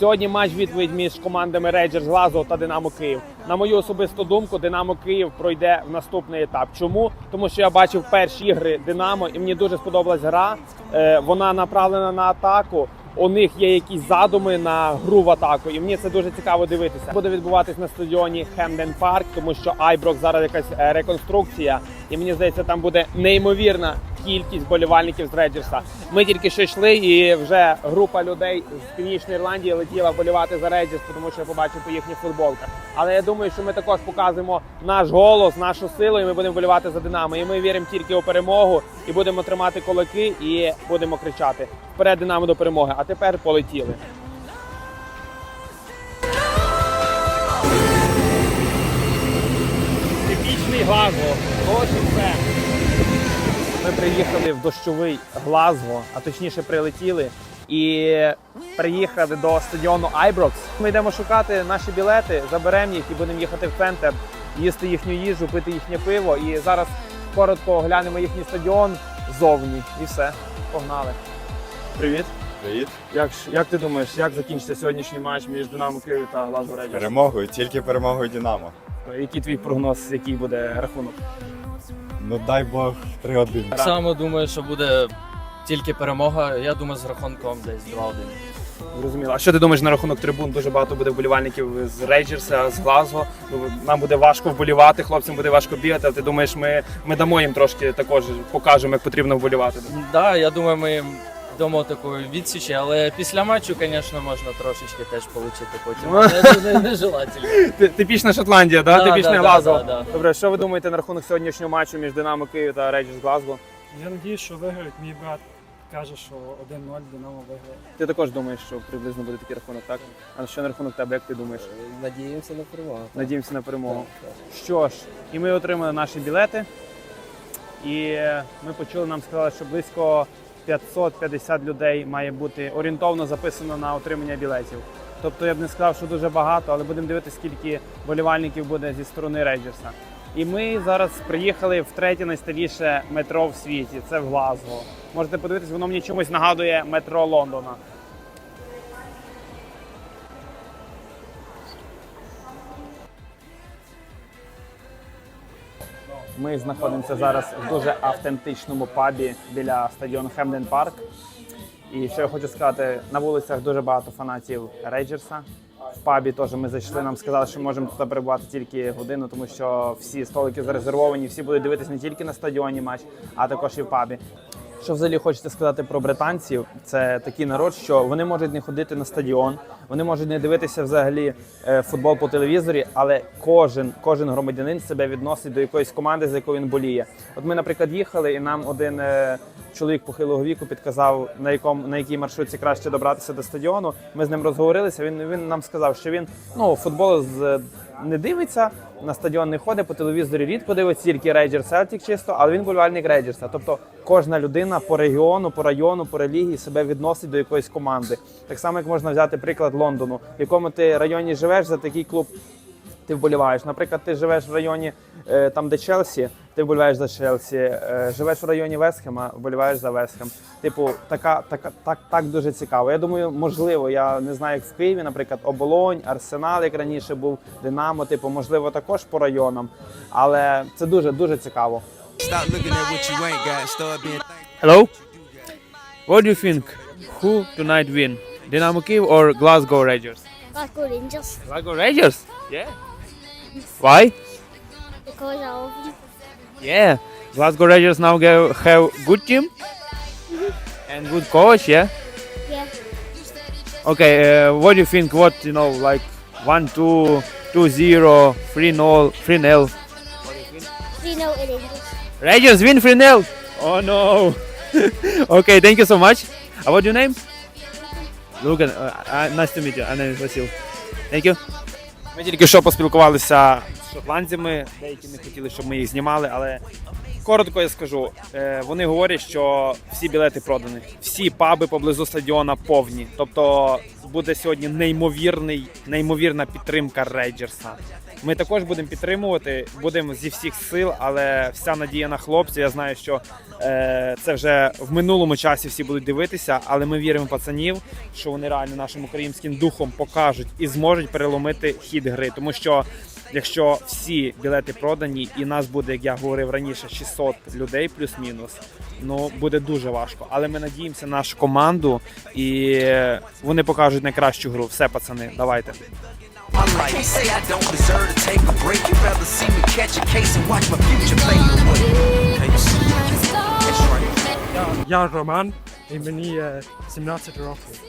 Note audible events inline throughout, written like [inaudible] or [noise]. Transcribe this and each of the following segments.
Сьогодні матч відповідь між командами Рейджерс Глазго та Динамо Київ. На мою особисту думку, Динамо Київ пройде в наступний етап. Чому? Тому що я бачив перші ігри Динамо, і мені дуже сподобалась гра. Е, вона направлена на атаку. У них є якісь задуми на гру в атаку, і мені це дуже цікаво дивитися. Буде відбуватись на стадіоні Хемден Парк, тому що Айброк зараз якась е, реконструкція, і мені здається, там буде неймовірна кількість болівальників з Рейджерса. Ми тільки що йшли, і вже група людей з північної Ірландії летіла болівати за Рейджерс, тому що я побачив по їхніх футболках. Але я думаю, що ми також показуємо наш голос, нашу силу, і ми будемо болівати за Динамо. І ми віримо тільки у перемогу, і будемо тримати кулаки, і будемо кричати вперед Динамо до перемоги. А тепер полетіли. Типічний Глазго. Ось все. Ми приїхали в дощовий Глазго, а точніше прилетіли. І приїхали до стадіону Айброкс. Ми йдемо шукати наші білети, заберемо їх і будемо їхати в центр, їсти їхню їжу, пити їхнє пиво. І зараз коротко оглянемо їхній стадіон ззовні. І все. Погнали. Привіт. Привіт. Як, як ти думаєш, як закінчиться сьогоднішній матч між Динамо Київ та Глазго Рейджерс? Перемогою, тільки перемогою Динамо. Який твій прогноз, який буде рахунок? Ну дай Бог 3-1. Так само думаю, що буде тільки перемога. Я думаю, з рахунком десь 2-1. Зрозуміло. А що ти думаєш на рахунок трибун? Дуже багато буде вболівальників з Рейджерса, з Глазго. Ну, Нам буде важко вболівати, хлопцям буде важко бігати. А ти думаєш, ми, ми дамо їм трошки також покажемо, як потрібно вболівати. Да, я думаю, ми їм дамо таку відсіч, але після матчу, звісно, можна трошечки теж отримати потім. Але не, нежелательно. Типічна Шотландія, да? Да, Глазго. да, да, да. Добре, що ви думаєте на рахунок сьогоднішнього матчу між Динамо Київ та Рейджерс Глазго? Я надіюсь, що виграють. Мій брат каже, що 1-0 Динамо виграє. Ти також думаєш, що приблизно буде такий рахунок, так? А що на рахунок тебе, як ти думаєш? Надіємося на перемогу. Надіємося на перемогу. Що ж, і ми отримали наші білети. І ми почули, нам сказали, що близько 550 людей має бути орієнтовно записано на отримання білетів. Тобто я б не сказав, що дуже багато, але будемо дивитися, скільки болівальників буде зі сторони Рейджерса. І ми зараз приїхали в третє найстаріше метро в світі. Це в Глазго. Можете подивитись, воно мені чомусь нагадує метро Лондона. Ми знаходимося зараз в дуже автентичному пабі біля стадіону Хемден Парк. І що я хочу сказати, на вулицях дуже багато фанатів Рейджерса. В пабі теж ми зайшли, нам сказали, що можемо тут перебувати тільки годину, тому що всі столики зарезервовані, всі будуть дивитися не тільки на стадіоні матч, а також і в пабі. Що взагалі хочеться сказати про британців? Це такий народ, що вони можуть не ходити на стадіон, вони можуть не дивитися взагалі е, футбол по телевізорі, але кожен, кожен громадянин себе відносить до якоїсь команди, за якою він боліє. От ми, наприклад, їхали, і нам один е, чоловік похилого віку підказав, на якому на якій маршрутці краще добратися до стадіону. Ми з ним розговорилися. Він він нам сказав, що він ну футбол з не дивиться, на стадіон не ходить, по телевізорі рідко дивиться тільки Рейджер Селтік чисто, але він болівальник Рейджерса. Тобто кожна людина по регіону, по району, по релігії себе відносить до якоїсь команди. Так само, як можна взяти приклад Лондону, в якому ти районі живеш за такий клуб. Ти вболіваєш. Наприклад, ти живеш в районі е, там, де Челсі, ти вболіваєш за Челсі. Е, живеш в районі Вестхема, вболіваєш за Вестхем. Типу, така, така, так, так дуже цікаво. Я думаю, можливо, я не знаю, як в Києві, наприклад, Оболонь, Арсенал, як раніше був, Динамо, типу, можливо, також по районам. Але це дуже дуже цікаво. Hello? What do you think? Who tonight win? Dynamo Kiev or Glasgow Rangers? Glasgow Rangers Glasgow Rangers? Yeah. Why? because I love them. Yeah, Glasgow Rangers now go, have good team [laughs] and good coach. Yeah. Yeah. Okay. Uh, what do you think? What you know, like one, two, two, zero, three, nil, three, nil. 3 0 to Rangers. Rangers win three, nil. Oh no. [laughs] okay. Thank you so much. Uh, what your name? Logan. Uh, uh, nice to meet you. My name is Vasil. Thank you. Ми тільки що поспілкувалися з шотландцями. Деякі не хотіли, щоб ми їх знімали, але коротко я скажу. Е, Вони говорять, що всі білети продані, всі паби поблизу стадіона повні. Тобто буде сьогодні неймовірний, неймовірна підтримка Рейджерса. Ми також будемо підтримувати, будемо зі всіх сил, але вся надія на хлопців. Я знаю, що е, це вже в минулому часі всі будуть дивитися, але ми віримо в пацанів, що вони реально нашим українським духом покажуть і зможуть переломити хід гри. Тому що якщо всі білети продані, і нас буде, як я говорив раніше, 600 людей плюс-мінус, ну буде дуже важко. Але ми надіємося на нашу команду, і вони покажуть найкращу гру. Все, пацани, давайте. My life. Can't say I don't deserve to take a break. You'd rather see me catch a case and watch my future fade away. Hey, you see, that's right. Я, Роман, і мені е, 17 років.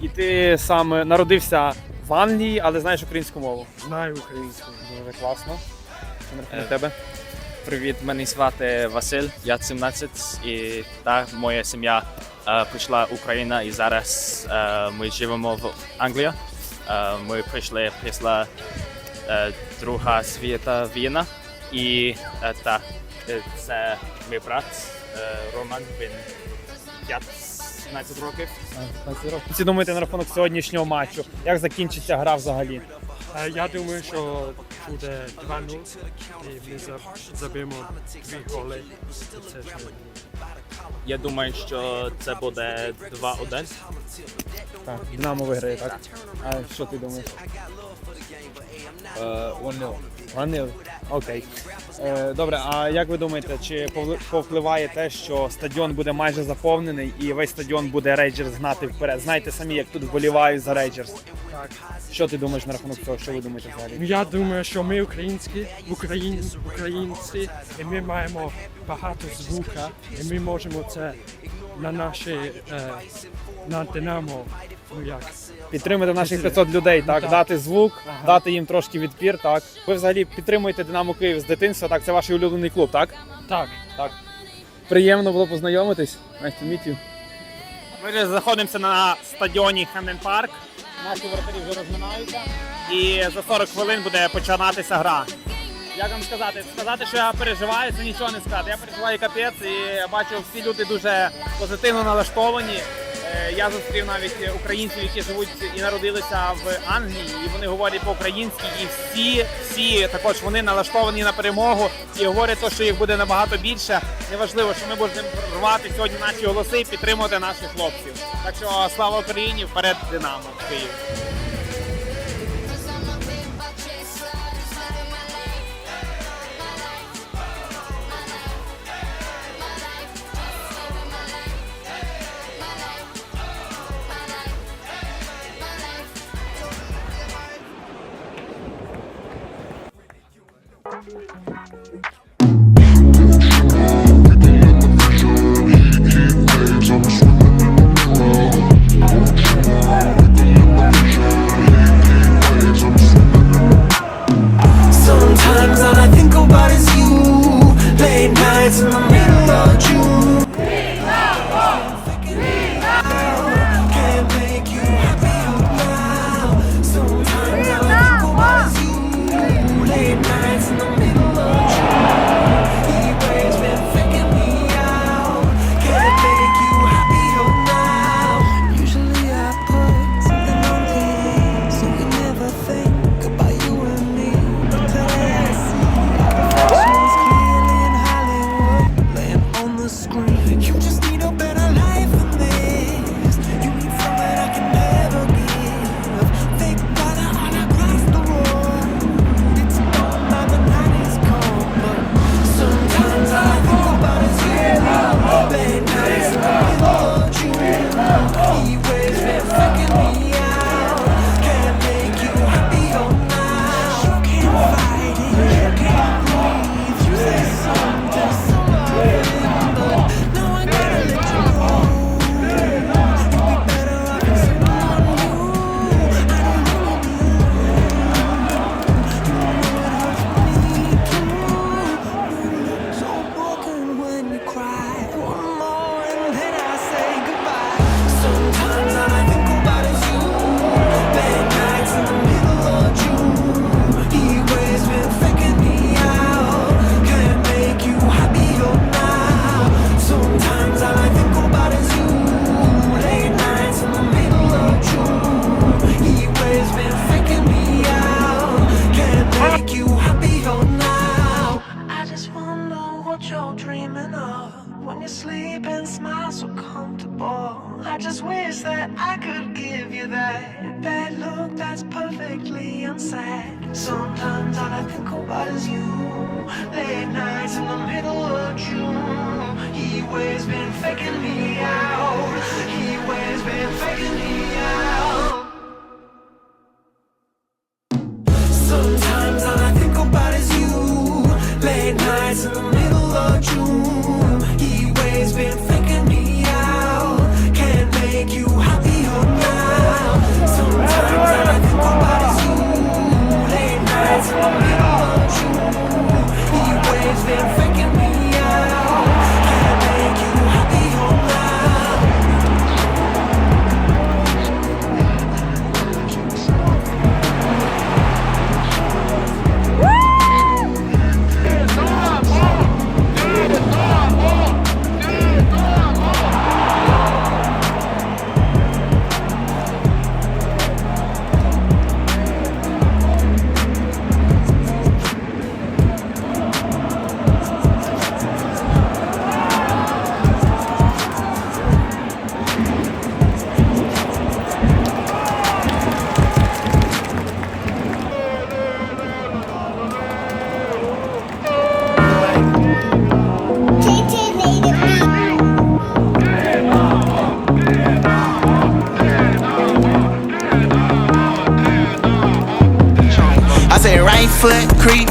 І ти сам народився в Англії, але знаєш українську мову. Знаю українську. Дуже класно. На рахунок тебе? Привіт, мене звати Василь, я 17 і та моя сім'я е, прийшла в Україну і зараз е, ми живемо в Англії. Е, ми прийшли після е, Друга світа війна і е, та це мій брат Роман. Він 15 років. Ці думаєте на рахунок сьогоднішнього матчу. Як закінчиться гра взагалі? Е, Я думаю, що буде 2-0 і ми за- заб'ємо дві голи. Це ж Я думаю, що це буде 2-1. Так, Динамо виграє, так? А що ти думаєш? 1-0. 1-0. Окей. Е, добре, а як ви думаєте, чи повли- повпливає те, що стадіон буде майже заповнений і весь стадіон буде Рейджерс гнати вперед? Знаєте самі, як тут вболівають за Рейджерс. Так. Що ти думаєш на рахунок цього? Що ви думаєте взагалі? Ну, Я думаю, що ми українські, Україн, українці, і ми маємо багато звука, і ми можемо це на наші е, на Динамо. Ну як? Підтримати наших 500 людей, так, Так. дати звук, Ага. дати їм трошки відпір. Так. Ви взагалі підтримуєте Динамо Київ з дитинства, так? Це ваш улюблений клуб, так? Так. Приємно було познайомитись. Nice to meet you. Ми вже знаходимося на стадіоні Хемден Парк. Наші воротарі вже розминаються. І за 40 хвилин буде починатися гра. Як вам сказати? Сказати, що я переживаю, це нічого не сказати. Я переживаю капець і я бачу, всі люди дуже позитивно налаштовані. Е, Я зустрів навіть українців, які живуть і народилися в Англії, і вони говорять по-українськи, і всі, всі також вони налаштовані на перемогу і говорять, то, що їх буде набагато більше. Неважливо, що ми будемо рвати сьогодні наші голоси і підтримувати наших хлопців. Так що слава Україні! Вперед Динамо Київ! Wish that I could give you that that look that's perfectly unsaid. Sometimes all I think about is you. Late nights in the middle of June. He always been faking me out. He always been faking me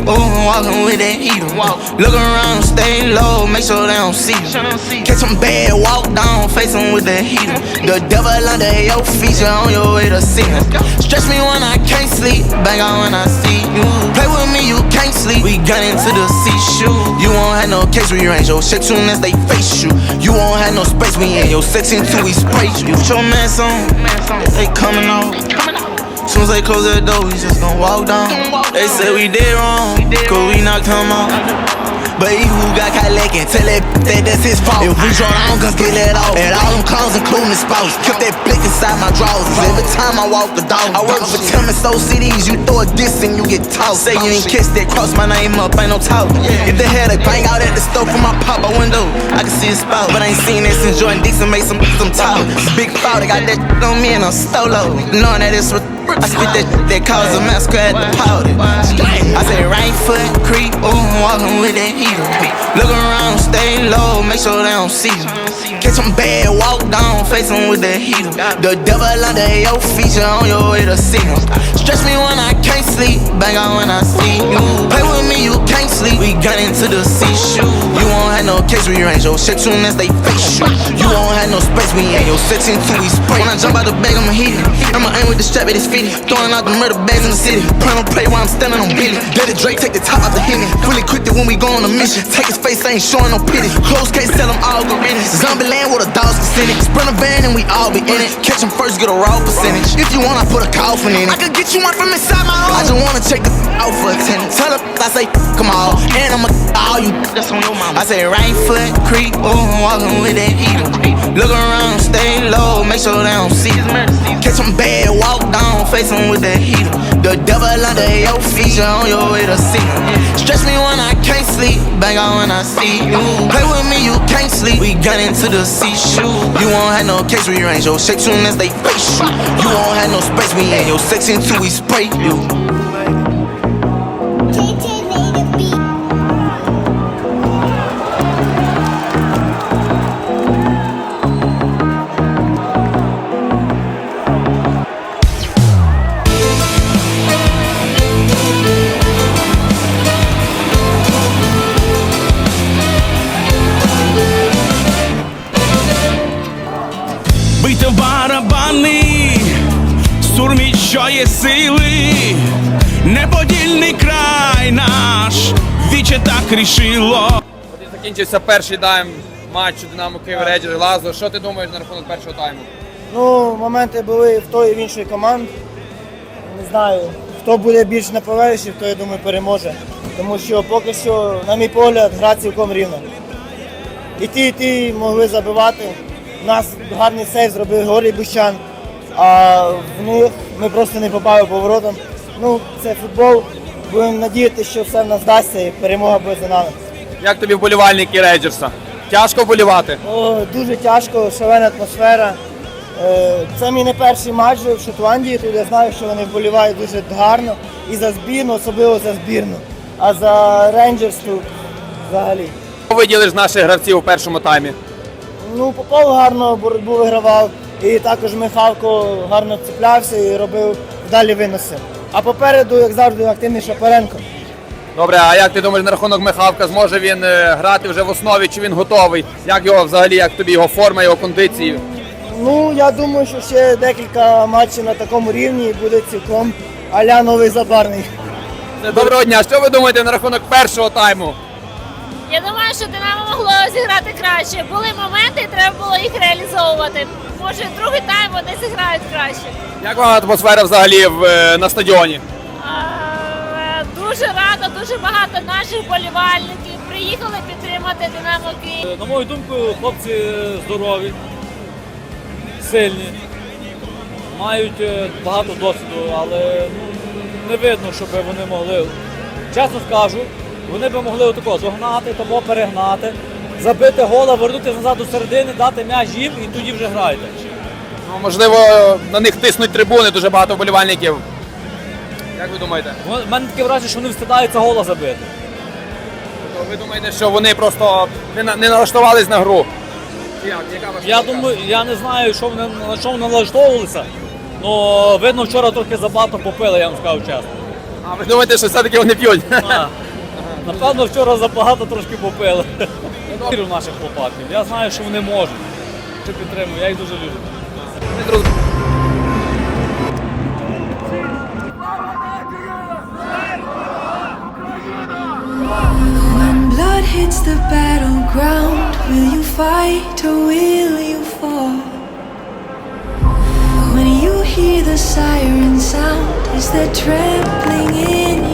ooh, walking with that heater. Look around, stay low, make sure they don't see you. Catch some bad, walk down, face 'em with the heater. The devil under your feet, you on your way to see him. Stretch me when I can't sleep, bang on when I see you. Play with me, you can't sleep. We got into the sea shoe. You won't have no case rearrange your shit soon as they face you. You won't have no space, we in your section till we spray you. Put your man on, they coming off. Soon as they close that door, we just gon' walk down. They say we did wrong, cause we knocked him out. But he who got caught lacking, tell that that that's his fault. If we draw down guns, get let off. And all them clowns, including the spouse. Kept that blick inside my drawers. Every time I walk the dog. I work for Tim and so cities, you throw a diss and you get tossed. Say you ain't kissed that, cross my name up, ain't no talk. If they had a bang out at the stove from my pop out window, I can see his spout. But I ain't seen that since Jordan Dixon made some some talk. Big foul, they got that on me and I'm solo. Knowing that it's I spit that that cause a massacre at the powder. I say right foot creep, ooh, walking with that heater. Look around, stay low, make sure they don't see you. Catch some bad, walk down, face 'em with the heater. The devil under your you on your way to see him. Stretch me when I can't sleep, bang on when I see you. Play with me, you can't sleep. We got into the sea shoe. You won't have no case rearrange your shit soon as they face you. You won't have no space, we in your section till we spray. When I jump out the bag, I'ma hit it. I'ma aim with the strap at his feet. Throwing out the murder bags in the city. Plan on play while I'm standing on Billy. Let it Drake take the top out the hitting. Fully equipped it when we go on a mission. Take his face, ain't showing no pity. Close case, tell him all go in it. Zombie land with a dog's percentage. Sprint a van and we all be in it. Catch him first, get a raw percentage. If you want, I put a coffin in it. I could get you one from inside my home. I just wanna check the out for attendance. Tell her I say come on, and I'ma all you. That's on your mama. I say right foot creep, ooh, walking with that heater. Look around, stay low, make sure they don't see. Catch some bad, walk down, face 'em with the heater. The devil under your feet, you're on your way to see. Stretch me when I can't sleep, bang on when I see you. Play with me, you can't sleep. We got into the sea shoe. You won't have no case rearrange your shit soon as they face you. You won't have no space, we in your section till we spray you. Сурміть, що є сили, неподільний край наш, віче так рішило. Закінчився перший тайм матчу Динамо Київ Рейджер Лазо. Що ти думаєш на рахунок першого тайму? Ну, моменти були в тої і в іншої команд. Не знаю, хто буде більш на поверхні, хто, я думаю, переможе. Тому що поки що, на мій погляд, гра цілком рівна. І ті, і ті могли забивати. У нас гарний сейв зробив Горій Бущан, а в них ми просто не попали поворотом. Ну, це футбол. Будемо надіятися, що все в нас вдасться і перемога буде за нами. Як тобі вболівальники Рейджерса? Тяжко вболівати? О, дуже тяжко, шалена атмосфера. Е, Це мій не перший матч в Шотландії, тут я знаю, що вони вболівають дуже гарно і за збірну, особливо за збірну. А за Рейнджерс тут взагалі. Що виділиш наших гравців у першому таймі? Ну, Попов гарно боротьбу вигравав, і також Михалко гарно цеплявся і робив вдалі виноси. А попереду, як завжди, активний Шапаренко. Добре, а як ти думаєш на рахунок Михалка? Зможе він е, грати вже в основі, чи він готовий? Як його взагалі, як тобі його форма, його кондиції? Ну, я думаю, що ще декілька матчів на такому рівні і буде цілком аля новий запарний. Доброго дня, що ви думаєте на рахунок першого тайму? Я думаю, що Динамо могло зіграти краще. Були моменти, треба було їх реалізовувати. Може, другий тайм вони зіграють краще. Як вам атмосфера взагалі в, е, на стадіоні? Е, Дуже рада, дуже багато наших болівальників приїхали підтримати Динамо Київ. На мою думку, хлопці здорові, сильні, мають е, багато досвіду, але ну, не видно, щоб вони могли. Чесно скажу, вони би могли отако догнати, тому перегнати, забити гола, вернути назад до середини, дати м'яч їм і тоді вже грайте. Ну, можливо, на них тиснуть трибуни, дуже багато вболівальників. Як ви думаєте? У мене таке враження, що вони встидаються гола забити. Ви думаєте, що вони просто не, на- не налаштувались на гру? Як? Яка ваша Я думка? думаю, я не знаю, що вони на що вони налаштовувалися. Ну, видно, вчора трохи забагато попили, я вам скажу чесно. А ви думаєте, що все-таки вони п'ють? А, Напевно, вчора забагато трошки попили. Вірю в наших хлопаків. Я знаю, що вони можуть. Чи підтримую, я їх дуже люблю. Blood hits the battleground, will you fight or will you fall? When you hear the siren sound, is there trembling in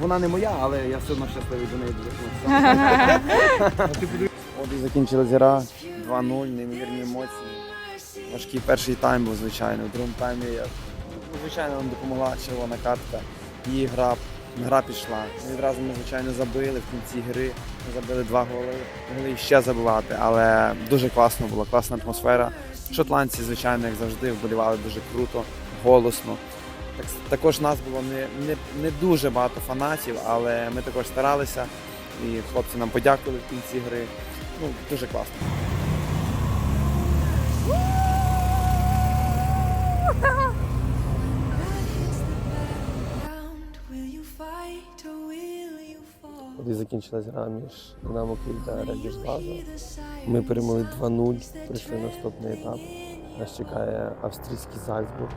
вона не моя, але я все одно щасливий до неї доторкнувся. [laughs] От і закінчилась гра 2-0, неймовірні емоції. Важкий перший тайм був, звичайно. У другому таймі я, звичайно нам допомогла червона картка. Її гра, гра пішла. І відразу ми, звичайно, забили в кінці гри. Ми забили два голи. Могли ще забивати, але дуже класно було, класна атмосфера. Шотландці, звичайно, як завжди, вболівали дуже круто, голосно. Так, також нас було не, не, не дуже багато фанатів, але ми також старалися. І хлопці нам подякували в кінці гри. Ну, дуже класно. І закінчилась гра між Динамо Київ та Газа. Ми перемогли 2-0, прийшли в наступний етап. Нас чекає австрійський Зальцбург.